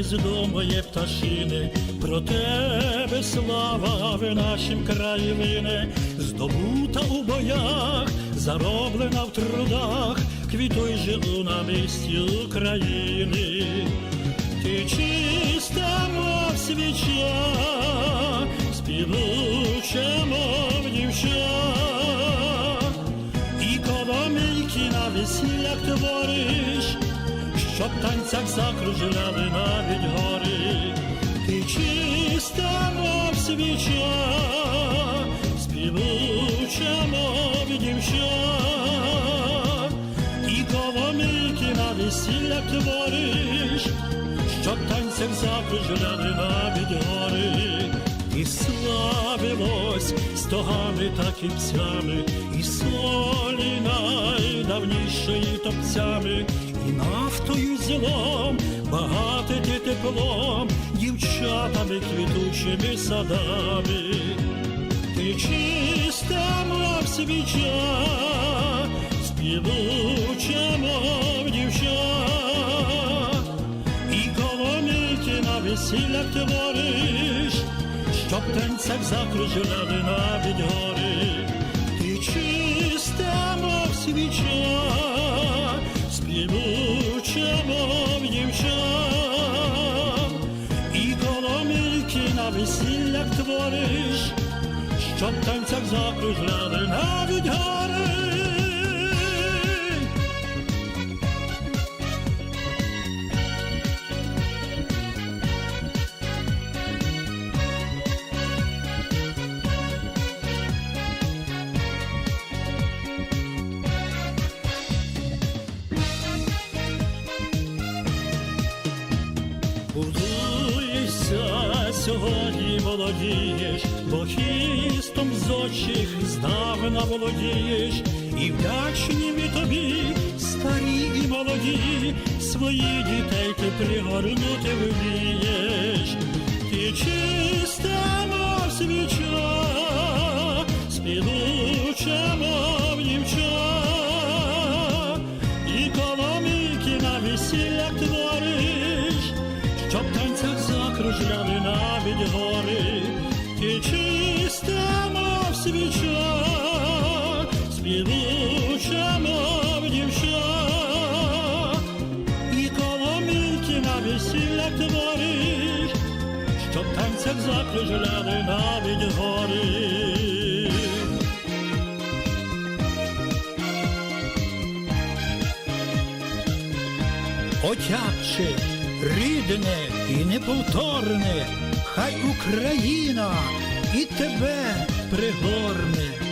гніздо моє пташине, про тебе слава в нашім краї здобута у боях, зароблена в трудах, квітуй же у намисті України. Ти чиста, мов свіча, співуча, мов дівча, і коломийки на твориш, щоб в танцях закружляли навіть гори. Ти чиста, мов свіча, співуча, мов дівча, і коломийки на весіллях твориш, щоб в танцях закружляли навіть гори. І славилось стогами та кільцями, і солі найдавнішої топцями, і нафтою зілом, багате ти теплом, дівчатами квітучими садами. Ти чиста, мов свіча, співуча, мов дівча, і коломийки на весіллях твориш, щоб танцях закружляли навіть гори. Ти чиста, мов свіча, коломийки на весіллях твориш, щоб в танцях закружляли навіть гори. Сьогодні володієш, бо хистом з очих здавна володієш, і вдячні ми тобі, старі і молоді, свої дітей ти пригорнути вмієш, ти чиста, мов свіча, співуча, мов дівча, і коломийки на весіллях твориш, щоб в танцях закружляли навіть гори, ти чиста, мов свіча, співуча, мов дівча, і коломийки на весіллях твориш, щоб танцях закружляли навіть гори. Отяче, рідне і неповторне, хай Україна і тебе пригорне.